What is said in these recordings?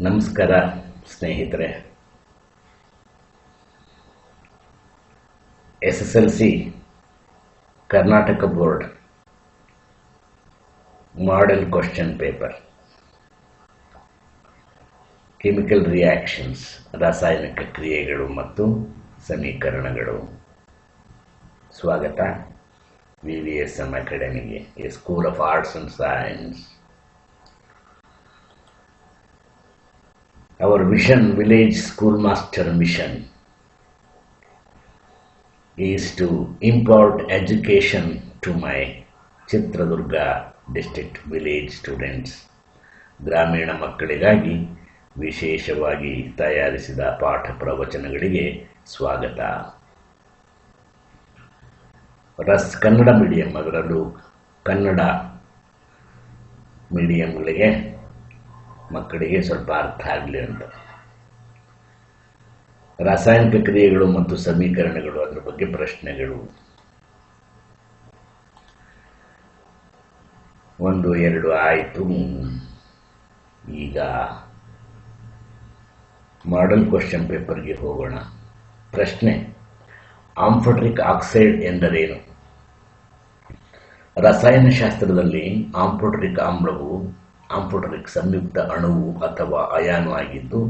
ನಮಸ್ಕಾರ, ಸ್ನೇಹಿತರೆ. S S L C Karnataka board model question paper. Chemical reactions, ರಾಸಾಯನಿಕ ಕ್ರಿಯೆಗಳು ಮತ್ತು ಸಮೀಕರಣಗಳು. ಸ್ವಾಗತ. V V S M ಅಕಾಡೆಮಿಗೆ school of arts and science. Our vision village schoolmaster mission, is to impart education to my Chitradurga district village students ಗ್ರಾಮೀಣ ಮಕ್ಕಳಿಗಾಗಿ ವಿಶೇಷವಾಗಿ ತಯಾರಿಸಿದ ಪಾಠ ಪ್ರವಚನಗಳಿಗೆ ಸ್ವಾಗತ. ರಸ್ ಕನ್ನಡ ಮೀಡಿಯಂ ಅದರಲ್ಲೂ ಕನ್ನಡ ಮೀಡಿಯಂಗಳಿಗೆ ಮಕ್ಕಳಿಗೆ ಸ್ವಲ್ಪ ಅರ್ಥ ಆಗಲಿ ಅಂತ. ರಾಸಾಯನಿಕ ಕ್ರಿಯೆಗಳು ಮತ್ತು ಸಮೀಕರಣಗಳು ಅದರ ಬಗ್ಗೆ ಪ್ರಶ್ನೆಗಳು. ಒಂದು, ಎರಡು ಆಯಿತು. ಈಗ ಮಾಡಲ್ ಕ್ವಶನ್ ಪೇಪರ್ಗೆ ಹೋಗೋಣ. ಪ್ರಶ್ನೆ ಆಂಫಟ್ರಿಕ್ ಆಕ್ಸೈಡ್ ಎಂದರೇನು? ರಸಾಯನಶಾಸ್ತ್ರದಲ್ಲಿ ಆಂಫೋಟ್ರಿಕ್ ಆಮ್ಲವು ಆಂಫೋಟ್ರಿಕ್ ಸಂಯುಕ್ತ ಅಣುವು ಅಥವಾ ಅಯಾನು ಆಗಿದ್ದು,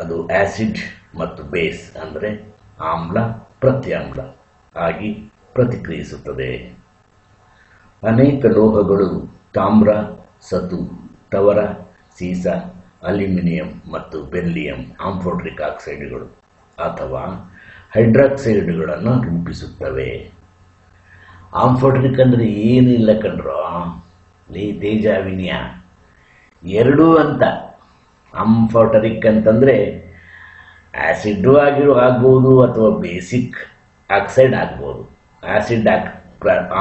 ಅದು ಆಸಿಡ್ ಮತ್ತು ಬೇಸ್ ಅಂದರೆ ಆಮ್ಲ, ಪ್ರತ್ಯಾಮ್ಲ ಆಗಿ ಪ್ರತಿಕ್ರಿಯಿಸುತ್ತದೆ. ಅನೇಕ ಲೋಹಗಳು ತಾಮ್ರ, ಸತು, ತವರ, ಸೀಸ, ಅಲ್ಯೂಮಿನಿಯಂ ಮತ್ತು ಬೆರ್ಲಿಯಂ ಆಂಫೋಟ್ರಿಕ್ ಆಕ್ಸೈಡ್ಗಳು ಅಥವಾ ಹೈಡ್ರಾಕ್ಸೈಡ್ಗಳನ್ನು ರೂಪಿಸುತ್ತವೆ. ಆಂಫೋಟ್ರಿಕ್ ಅಂದರೆ ಏನಿಲ್ಲ ಕಣ್ರೋ? ಲೇ ತೇಜ ವಿನಯ ಎರಡೂ ಅಂತ. ಅಂಫೋಟರಿಕ್ ಅಂತಂದರೆ ಆ್ಯಸಿಡ್ಡು ಆಗಿರೋ ಆಗ್ಬೋದು ಅಥವಾ ಬೇಸಿಕ್ ಆಕ್ಸೈಡ್ ಆಗ್ಬೋದು. ಆ್ಯಸಿಡ್ ಆಕ್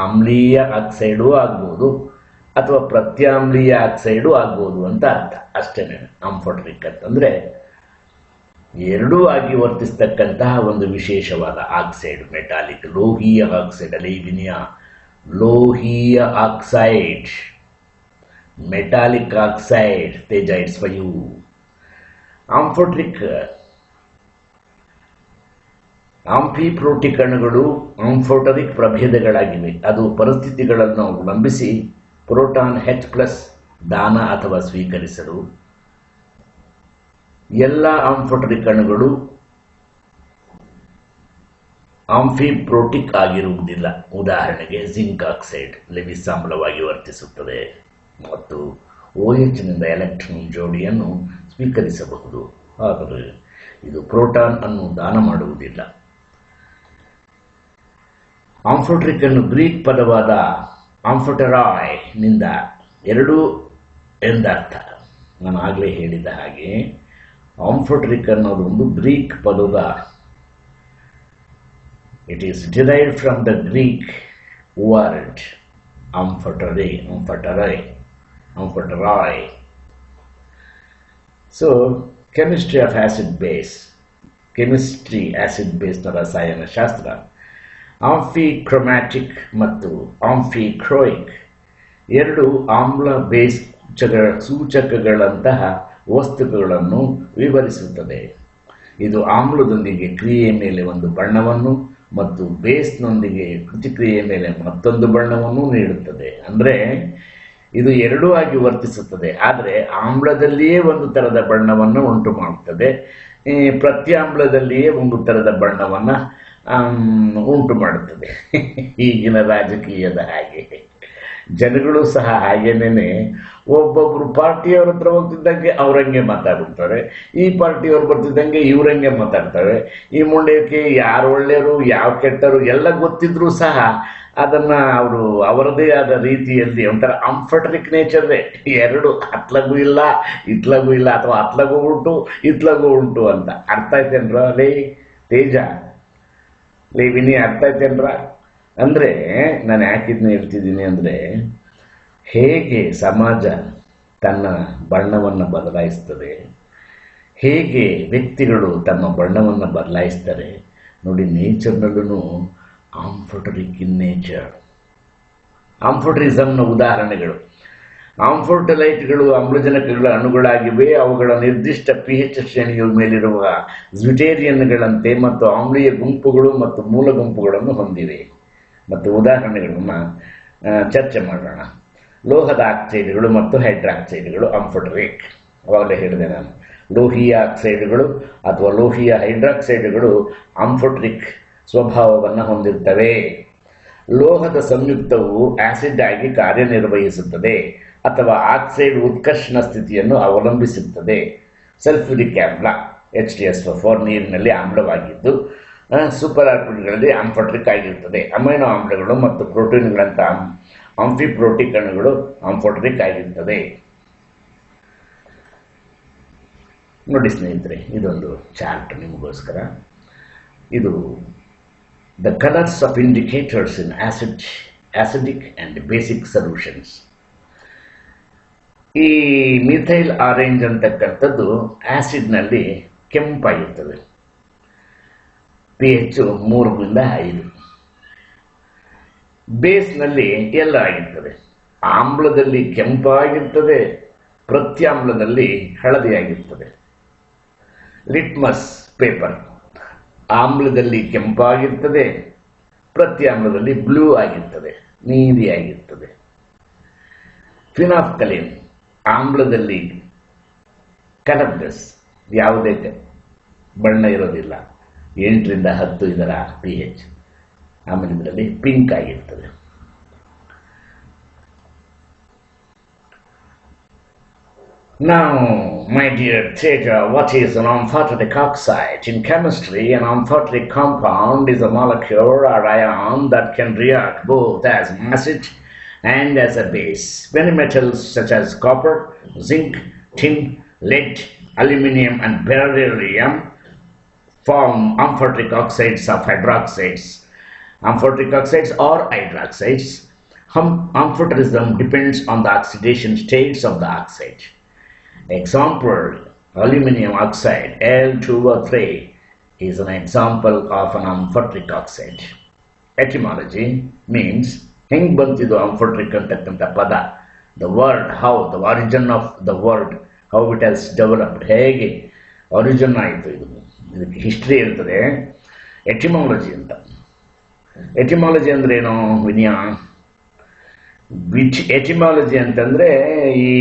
ಆಮ್ಲೀಯ ಆಕ್ಸೈಡು ಆಗ್ಬೋದು ಅಥವಾ ಪ್ರತ್ಯಾಮ್ಲೀಯ ಆಕ್ಸೈಡು ಆಗ್ಬೋದು ಅಂತ ಅರ್ಥ. ಅಷ್ಟೇ ಅಂಫೋಟರಿಕ್ ಅಂತಂದರೆ ಎರಡೂ ಆಗಿ ವರ್ತಿಸ್ತಕ್ಕಂತಹ ಒಂದು ವಿಶೇಷವಾದ ಆಕ್ಸೈಡ್ ಮೆಟಾಲಿಕ್ ಲೋಹೀಯ ಆಕ್ಸೈಡ್ ಅಲೈವಿನಿಯ ಲೋಹೀಯ ಆಕ್ಸೈಡ್ ಮೆಟಾಲಿಕ್ ಆಕ್ಸೈಡ್ ತೇಜ ಇಟ್ಸ್ for you. ಆಂಫೋಟ್ರಿಕ್ ಆಂಫಿಪ್ರೋಟಿಕಣಗಳು ಪ್ರಭೇದಗಳಾಗಿವೆ ಅದು ಪರಿಸ್ಥಿತಿಗಳನ್ನು ಅವಲಂಬಿಸಿ ಪ್ರೋಟಾನ್ ಹೆಚ್ ಪ್ಲಸ್ ದಾನ ಅಥವಾ ಸ್ವೀಕರಿಸಲು. ಎಲ್ಲ ಆಂಫೋಟರಿಕ್ ಅಣುಗಳು ಆಂಫಿಪ್ರೋಟಿಕ್ ಆಗಿರುವುದಿಲ್ಲ. ಉದಾಹರಣೆಗೆ ಜಿಂಕ್ ಆಕ್ಸೈಡ್ ಲೆವಿಸಾಮ್ಲವಾಗಿ ವರ್ತಿಸುತ್ತದೆ. ಮತ್ತು ಓ ನಿಂದ ಎಲೆಕ್ಟ್ರಾನ್ ಜೋಡಿಯನ್ನು ಸ್ವೀಕರಿಸಬಹುದು. ಆದರೆ ಇದು ಪ್ರೋಟಾನ್ ಅನ್ನು ದಾನ ಮಾಡುವುದಿಲ್ಲ. ಆಂಫೋಟ್ರಿಕ್ ಅನ್ನು ಗ್ರೀಕ್ ಪದವಾದ ಆಂಫೋಟರಾಯ್ನಿಂದ ಎರಡು ಎಂದರ್ಥ. ನಾನು ಆಗಲೇ ಹೇಳಿದ ಹಾಗೆ ಆಂಫೋಟ್ರಿಕ್ ಅನ್ನೋದು ಒಂದು ಗ್ರೀಕ್ ಪದದ. It is derive from the Greek word amphotere amphoterai amphoteroi so chemistry of acid base chemistry acid ಬೇಸ್ನ ರಸಾಯನಶಾಸ್ತ್ರ ಆಂಫಿಕ್ರೊಮ್ಯಾಟಿಕ್ ಮತ್ತು ಆಂಫಿಕ್ರೋಯಿಕ್ ಎರಡು ಆಮ್ಲ ಬೇಸ್ ಸೂಚಕ ಸೂಚಕಗಳಂತಹ ವಸ್ತುಗಳನ್ನು ವಿವರಿಸುತ್ತದೆ. ಇದು ಆಮ್ಲದೊಂದಿಗೆ ಕ್ರಿಯೆಯ ಮೇಲೆ ಒಂದು ಬಣ್ಣವನ್ನು ಮತ್ತು ಬೇಸ್ನೊಂದಿಗೆ ಪ್ರತಿಕ್ರಿಯೆಯ ಮೇಲೆ ಮತ್ತೊಂದು ಬಣ್ಣವನ್ನು ನೀಡುತ್ತದೆ. ಅಂದರೆ ಇದು ಎರಡೂ ಆಗಿ ವರ್ತಿಸುತ್ತದೆ. ಆದರೆ ಆಮ್ಲದಲ್ಲಿಯೇ ಒಂದು ಥರದ ಬಣ್ಣವನ್ನು ಉಂಟು ಮಾಡುತ್ತದೆ ಪ್ರತ್ಯಾಮ್ಲದಲ್ಲಿಯೇ ಒಂದು ಥರದ ಬಣ್ಣವನ್ನು ಉಂಟು ಮಾಡುತ್ತದೆ ಈಗಿನ ರಾಜಕೀಯದ ಹಾಗೆ. ಜನಗಳು ಸಹ ಹಾಗೇನೇ ಒಬ್ಬೊಬ್ಬರು ಪಾರ್ಟಿಯವ್ರ ಹತ್ರ ಹೋಗ್ತಿದ್ದಂಗೆ ಅವ್ರಂಗೆ ಮಾತಾಡ್ಬಿಡ್ತಾರೆ. ಈ ಪಾರ್ಟಿಯವ್ರು ಬರ್ತಿದ್ದಂಗೆ ಇವ್ರಂಗೆ ಮಾತಾಡ್ತಾರೆ. ಈ ಮುಂಡಕ್ಕೆ ಯಾರು ಒಳ್ಳೆಯವರು ಯಾವ ಕೆಟ್ಟರು ಎಲ್ಲ ಗೊತ್ತಿದ್ರೂ ಸಹ ಅದನ್ನ ಅವರು ಅವರದೇ ಆದ ರೀತಿಯಲ್ಲಿ ಒಂಥರ ಅಂಫಟ್ರಿಕ್ ನೇಚರ್ದೇ. ಎರಡು, ಅತ್ಲಗೂ ಇಲ್ಲ, ಇತ್ಲಗೂ ಇಲ್ಲ ಅಥವಾ ಅತ್ಲಗೂ ಉಂಟು, ಇತ್ಲಗೂ ಉಂಟು ಅಂತ. ಅರ್ಥ ಆಯ್ತೇನ್ರ ಲೇ? ತೇಜ. ಲೇ ವಿನಿ, ಅರ್ಥ ಆಯ್ತೇನ್ರ? ಅಂದರೆ ನಾನು ಯಾಕಿದ್ನ ಹೇಳ್ತಿದ್ದೀನಿ ಅಂದರೆ ಹೇಗೆ ಸಮಾಜ ತನ್ನ ಬಣ್ಣವನ್ನು ಬದಲಾಯಿಸ್ತದೆ, ಹೇಗೆ ವ್ಯಕ್ತಿಗಳು ತಮ್ಮ ಬಣ್ಣವನ್ನು ಬದಲಾಯಿಸ್ತಾರೆ, ನೋಡಿ ನೇಚರ್ನಲ್ಲೂ ಆಂಫೋಟರಿಕ್ ಇನ್ ನೇಚರ್ ಆಂಫೋಟರಿಸಮ್ನ ಉದಾಹರಣೆಗಳು. ಆಂಫೋರ್ಟಲೈಟ್ಗಳು ಆಮ್ಲಜನಕಗಳ ಅಣುಗಳಾಗಿವೆ, ಅವುಗಳ ನಿರ್ದಿಷ್ಟ ಪಿ ಎಚ್ ಶ್ರೇಣಿಯ ಮೇಲಿರುವ ಜ್ಯುಟೇರಿಯನ್ಗಳಂತೆ ಮತ್ತು ಆಮ್ಲೀಯ ಗುಂಪುಗಳು ಮತ್ತು ಮೂಲ ಗುಂಪುಗಳನ್ನು ಹೊಂದಿವೆ. ಮತ್ತು ಉದಾಹರಣೆಗಳನ್ನು ಚರ್ಚೆ ಮಾಡೋಣ. ಲೋಹದ ಆಕ್ಸೈಡ್ಗಳು ಮತ್ತು ಹೈಡ್ರಾಕ್ಸೈಡ್ಗಳು ಆಂಫೋಟರಿಕ್ ಅವಾಗಲೇ ಹೇಳಿದೆ ನಾನು. ಲೋಹೀಯ ಆಕ್ಸೈಡ್ಗಳು ಅಥವಾ ಲೋಹೀಯ ಹೈಡ್ರಾಕ್ಸೈಡ್ಗಳು ಆಂಫೋಟ್ರಿಕ್ ಸ್ವಭಾವವನ್ನು ಹೊಂದಿರ್ತವೆ. ಲೋಹದ ಸಂಯುಕ್ತವು ಆಸಿಡ್ ಆಗಿ ಕಾರ್ಯನಿರ್ವಹಿಸುತ್ತದೆ ಅಥವಾ ಆಕ್ಸೈಡ್ ಉತ್ಕರ್ಷಣ ಸ್ಥಿತಿಯನ್ನು ಅವಲಂಬಿಸುತ್ತದೆ ಸಲ್ಫ್ಯೂರಿಕ್ ಆಮ್ಲ ಎಚ್ ಡಿ ಎಸ್ ಫೋರ್ ನೀರಿನಲ್ಲಿ ಆಮ್ಲವಾಗಿದ್ದು ಸೂಪರ್ ಆರ್ಪಿಡ್ಗಳಲ್ಲಿ ಆಂಫಟ್ರಿಕ್ ಆಗಿರ್ತದೆ. ಅಮೈನೋ ಆಮ್ಲಗಳು ಮತ್ತು ಪ್ರೋಟೀನ್ಗಳಂಥ ಆಂಫಿಪ್ರೋಟಿಕ್ ಅಣುಗಳು ಆಂಫೋಟ್ರಿಕ್ ಆಗಿರ್ತದೆ. ನೋಡಿ ಸ್ನೇಹಿತರೆ, ಇದೊಂದು ಚಾರ್ಟ್ ನಿಮಗೋಸ್ಕರ. ಇದು the colours of indicators in acid acidic and basic solutions ಈ ಮಿಥೈಲ್ ಆರೆಂಜ್ ಅಂತಕ್ಕಂಥದ್ದು ಆ್ಯಸಿಡ್ನಲ್ಲಿ ಕೆಂಪಾಗಿರ್ತದೆ. ಪಿ ಎಚ್ ಮೂರರಿಂದ ಐದು. ಬೇಸ್ನಲ್ಲಿ ಎಲ್ಲ ಆಗಿರ್ತದೆ. ಆಮ್ಲದಲ್ಲಿ ಕೆಂಪಾಗಿರ್ತದೆ, ಪ್ರತ್ಯಾಮ್ಲದಲ್ಲಿ ಹಳದಿಯಾಗಿರ್ತದೆ. ಲಿಟ್ಮಸ್ ಪೇಪರ್, ಆಮ್ಲದಲ್ಲಿ ಕೆಂಪಾಗಿರ್ತದೆ, ಪ್ರತ್ಯಾಮ್ಲದಲ್ಲಿ ಬ್ಲೂ ಆಗಿರ್ತದೆ, ನೀಲಿಯಾಗಿರ್ತದೆ. ಫಿನಾಫ್ಕಲಿನ್ ಆಮ್ಲದಲ್ಲಿ ಕಲರ್ಲೆಸ್ ಯಾವುದೇ ಬಣ್ಣ ಇರೋದಿಲ್ಲ. ಎಂಟರಿಂದ ಹತ್ತು ಇದರ ಪಿ ಎಚ್ ಆಮೇಲೆ ಇದರಲ್ಲಿ ಪಿಂಕ್ ಆಗಿರ್ತದೆ Now, my dear Teja, what is an amphoteric oxide? In chemistry, an amphoteric compound is a molecule or ion that can react both as an acid and as a base. Many metals such as copper, zinc, tin, lead, aluminium, and beryllium form amphoteric oxides of hydroxides. Amphoteric oxides or hydroxides. Hum- amphoterism depends on the oxidation states of the oxide. Example, aluminum oxide Al2O3 is an example of an amphoteric oxide. Etymology means ಹೆಂಗ್ ಬಂತಿದ್ದು ಆಂಫೋಟ್ರಿಕ್ ಅಂತಕ್ಕಂಥ ಪದ the word how the origin of the word how it has developed ಹೇಗೆ origin ಆಯಿತು ಇದು ಇದಕ್ಕೆ history ಇರ್ತದೆ. Etymology ಅಂತ. Etymology ಅಂದ್ರೆ ಏನು, ವಿನಯ? ವಿಚ್ ಎಟಿಮಾಲಜಿ ಅಂತಂದ್ರೆ ಈ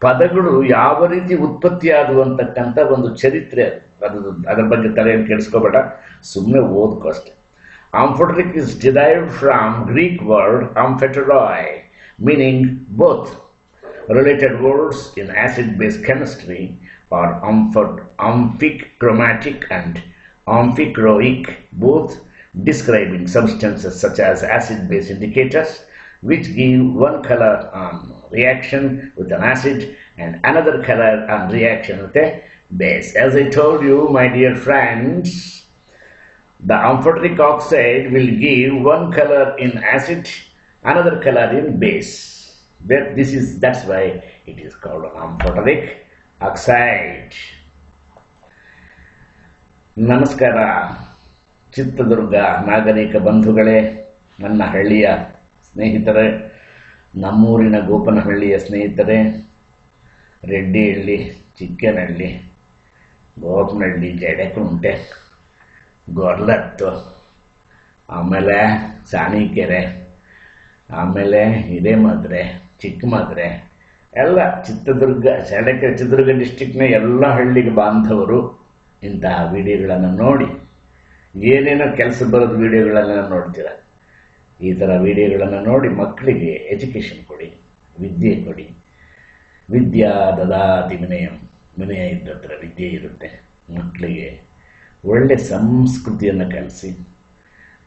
ಪದಗಳು ಯಾವ ರೀತಿ ಉತ್ಪತ್ತಿ ಆಗುವಂತಕ್ಕಂಥ ಒಂದು ಚರಿತ್ರೆ ಅದು. ಅದರ ಬಗ್ಗೆ ತಲೆಯನ್ನು ಕೆಡಿಸ್ಕೋಬೇಡ. ಸುಮ್ಮನೆ ಓದ್ಕೋ ಅಷ್ಟೆ. Amphoteric is derive from Greek word amphoteroi meaning both related words in acid base chemistry are amphichromatic and amphichroic, both describing substances such as acid-base indicators, which give one color on reaction with an acid and another color on reaction with a base. As I told you, my dear friends, the amphoteric oxide will give one color in acid, another color in base. That this is that's why it is called amphoteric oxide. ನಮಸ್ಕಾರ, ಚಿತ್ರದುರ್ಗ ನಾಗರಿಕ ಬಂಧುಗಳೇ, ನನ್ನ ಹಳ್ಳಿಯ ಸ್ನೇಹಿತರೆ, ನಮ್ಮೂರಿನ ಗೋಪನಹಳ್ಳಿಯ ಸ್ನೇಹಿತರೆ, ರೆಡ್ಡಿಹಳ್ಳಿ, ಚಿಕ್ಕನಹಳ್ಳಿ, ಗೋಪನಹಳ್ಳಿ, ಜಡೆಕುಂಟೆ, ಗೊರ್ಲತ್ತು, ಆಮೇಲೆ ಸಾಣಿಕೆರೆ, ಆಮೇಲೆ ಹಿರೇಮದ್ರೆ, ಚಿಕ್ಕಮದ್ರೆ ಎಲ್ಲ ಚಿತ್ರದುರ್ಗ ಸೆಳೆಕೆ ಚಿತ್ರದುರ್ಗ ಡಿಸ್ಟಿಕ್ನ ಎಲ್ಲ ಹಳ್ಳಿಗೆ ಬಾಂಧವರು ಇಂತಹ ವಿಡಿಯೋಗಳನ್ನು ನೋಡಿ, ಏನೇನೋ ಕೆಲಸ ಬರೋದು ವಿಡಿಯೋಗಳನ್ನು ನೋಡ್ತೀರ. ಈ ಥರ ವಿಡಿಯೋಗಳನ್ನು ನೋಡಿ ಮಕ್ಕಳಿಗೆ ಎಜುಕೇಷನ್ ಕೊಡಿ, ವಿದ್ಯೆ ಕೊಡಿ. ವಿದ್ಯಾ ದದಾತಿ ವಿನಯಂ, ವಿನಯ ಇದ್ದತ್ರ ವಿದ್ಯೆ ಇರುತ್ತೆ. ಮಕ್ಕಳಿಗೆ ಒಳ್ಳೆ ಸಂಸ್ಕೃತಿಯನ್ನು ಕಲಿಸಿ,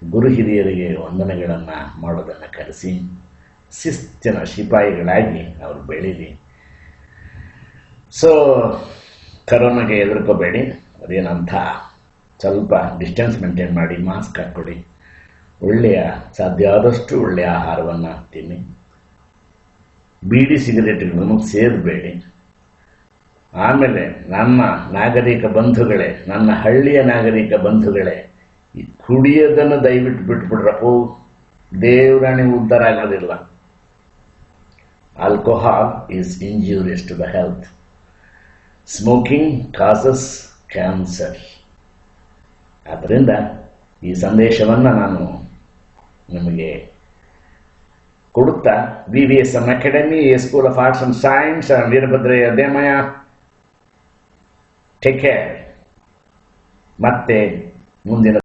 ಗುರು ಹಿರಿಯರಿಗೆ ವಂದನೆಗಳನ್ನು ಮಾಡೋದನ್ನು ಕಲಿಸಿ ಶಿಸ್ತಿನ ಶಿಪಾಯಿಗಳಾಗಿ ಅವರು ಬೆಳೀಲಿ. ಸೊ ಕರೋನಾಗೆ ಹೆದರ್ಕೋಬೇಡಿ. ಅದೇನಂತ ಸ್ವಲ್ಪ ಡಿಸ್ಟೆನ್ಸ್ ಮೇಂಟೈನ್ ಮಾಡಿ ಮಾಸ್ಕ್ ಹಾಕ್ಕೊಳ್ಳಿ ಒಳ್ಳೆಯ ಸಾಧ್ಯ ಆದಷ್ಟು ಒಳ್ಳೆಯ ಆಹಾರವನ್ನು ತಿನ್ನಿ ಬೀಡಿ ಸಿಗರೇಟ್ಗಳನ್ನು ಸೇರಬೇಡಿ ಆಮೇಲೆ ನನ್ನ ನಾಗರಿಕ ಬಂಧುಗಳೇ, ನನ್ನ ಹಳ್ಳಿಯ ನಾಗರಿಕ ಬಂಧುಗಳೇ, ಈ ಕುಡಿಯೋದನ್ನು ದಯವಿಟ್ಟು ಬಿಟ್ಬಿಡ್ರಪ್ಪೋ. ದೇವರಾಣಿ ಉದ್ಧಾರ ಆಗೋದಿಲ್ಲ. Alcohol is injurious to the health smoking causes cancer ಆದ್ದರಿಂದ ಈ ಸಂದೇಶವನ್ನು ನಾನು ನಿಮಗೆ ಕೊಡುತ್ತಾ V V S M academy school of arts and science Veerabhadraiah ದೇಮಯ take care ಮತ್ತೆ ಮುಂದಿನ